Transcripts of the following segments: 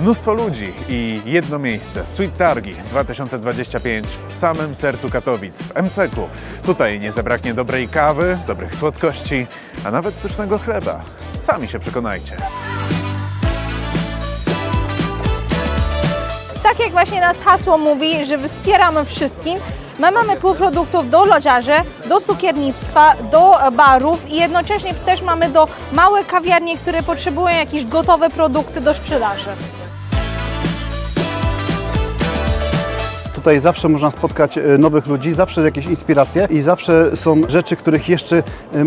Mnóstwo ludzi i jedno miejsce. Sweet Targi 2025 w samym sercu Katowic, w MCK-u. Tutaj nie zabraknie dobrej kawy, dobrych słodkości, a nawet pysznego chleba. Sami się przekonajcie. Tak jak właśnie nas hasło mówi, że wspieramy wszystkim, my mamy półproduktów do lodziarzy, do cukiernictwa, do barów i jednocześnie też mamy do małe kawiarni, które potrzebują jakieś gotowe produkty do sprzedaży. Tutaj zawsze można spotkać e, nowych ludzi, zawsze jakieś inspiracje i zawsze są rzeczy, których jeszcze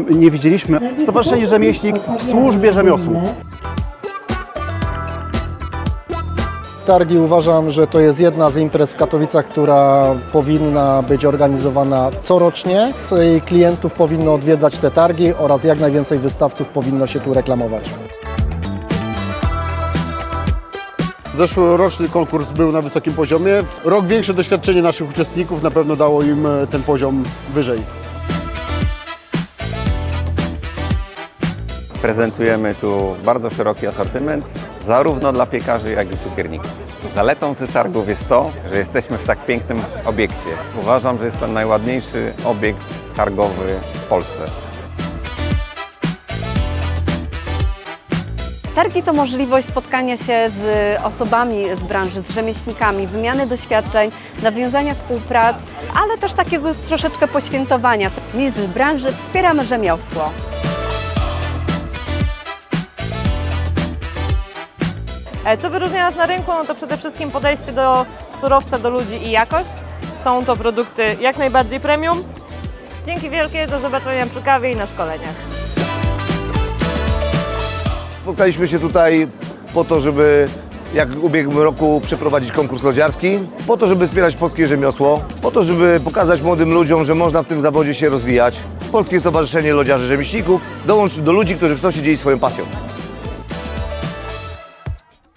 nie widzieliśmy. Stowarzyszenie Rzemieślnik w służbie rzemiosłu. Targi uważam, że to jest jedna z imprez w Katowicach, która powinna być organizowana corocznie. Klientów powinno odwiedzać te targi oraz jak najwięcej wystawców powinno się tu reklamować. Zeszłoroczny konkurs był na wysokim poziomie. Rok większe doświadczenie naszych uczestników na pewno dało im e, ten poziom wyżej. Prezentujemy tu bardzo szeroki asortyment, zarówno dla piekarzy, jak i cukierników. Zaletą tych targów jest to, że jesteśmy w tak pięknym obiekcie. Uważam, że jest to najładniejszy obiekt targowy w Polsce. Targi to możliwość spotkania się z osobami z branży, z rzemieślnikami, wymiany doświadczeń, nawiązania współprac, ale też takiego troszeczkę poświętowania. Mistrz branży wspieramy rzemiosło. E, Co wyróżnia nas na rynku, no to przede wszystkim podejście do surowca, do ludzi i jakość. Są to produkty jak najbardziej premium. Dzięki wielkie, do zobaczenia przy kawie i na szkoleniach. Spotkaliśmy się tutaj po to, żeby jak w ubiegłym roku przeprowadzić konkurs lodziarski, po to, żeby wspierać polskie rzemiosło, po to, żeby pokazać młodym ludziom, że można w tym zawodzie się rozwijać. Polskie Stowarzyszenie Lodziarzy Rzemieślników dołączy do ludzi, którzy chcą się dzielić swoją pasją.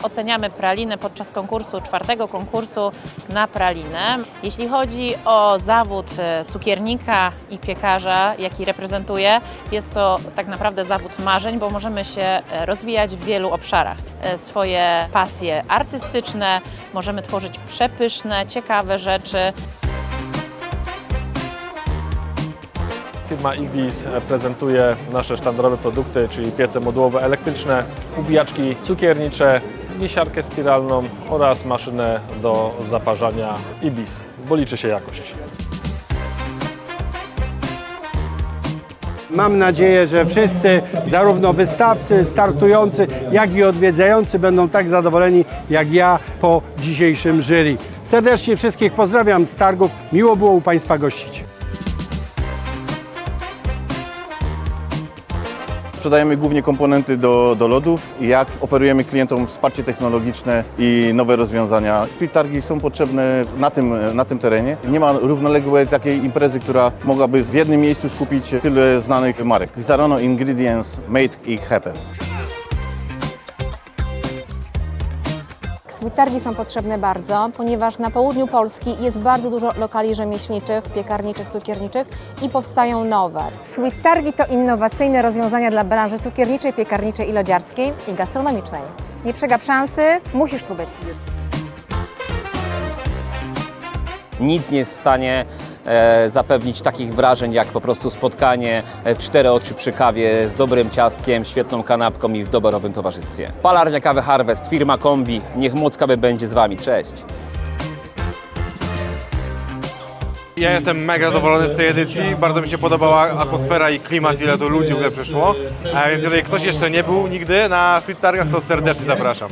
Oceniamy pralinę podczas konkursu, czwartego konkursu na pralinę. Jeśli chodzi o zawód e, cukiernika i piekarza, jaki reprezentuję, jest to tak naprawdę zawód marzeń, bo możemy się e, rozwijać w wielu obszarach. E, Swoje pasje artystyczne, możemy tworzyć przepyszne, ciekawe rzeczy. Firma Ibis prezentuje nasze sztandarowe produkty, czyli piece modułowe elektryczne, ubijaczki cukiernicze, wisiarkę spiralną oraz maszynę do zaparzania Ibis, bo liczy się jakość. Mam nadzieję, że wszyscy, zarówno wystawcy, startujący, jak i odwiedzający będą tak zadowoleni jak ja po dzisiejszym jury. Serdecznie wszystkich pozdrawiam z targów. Miło było u Państwa gościć. Sprzedajemy głównie komponenty do, do lodów, jak oferujemy klientom wsparcie technologiczne i nowe rozwiązania. Targi są potrzebne na tym, na tym terenie. Nie ma równoległej takiej imprezy, która mogłaby w jednym miejscu skupić tyle znanych marek. Zarano Ingredients Made It Happen. Sweetargi są potrzebne bardzo, ponieważ na południu Polski jest bardzo dużo lokali rzemieślniczych, piekarniczych, cukierniczych i powstają nowe. Sweetargi to innowacyjne rozwiązania dla branży cukierniczej, piekarniczej i lodziarskiej i gastronomicznej. Nie przegap szansy, musisz tu być. nic nie jest w stanie zapewnić takich wrażeń jak po prostu spotkanie e, w cztery oczy przy kawie z dobrym ciastkiem, świetną kanapką i w doborowym towarzystwie. Palarnia Kawy Harvest, firma Kombi, niech moc kawy będzie z Wami. Cześć! Ja jestem mega zadowolony z tej edycji, bardzo mi się podobała atmosfera i klimat, ile tu ludzi w ogóle przyszło. A więc jeżeli ktoś jeszcze nie był nigdy na Sweet Targach, to serdecznie zapraszam.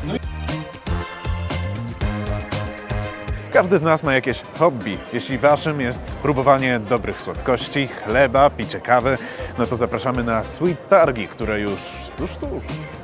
Każdy z nas ma jakieś hobby. Jeśli waszym jest próbowanie dobrych słodkości, chleba, picie kawy, no to zapraszamy na Sweet Targi, które już tuż, tuż.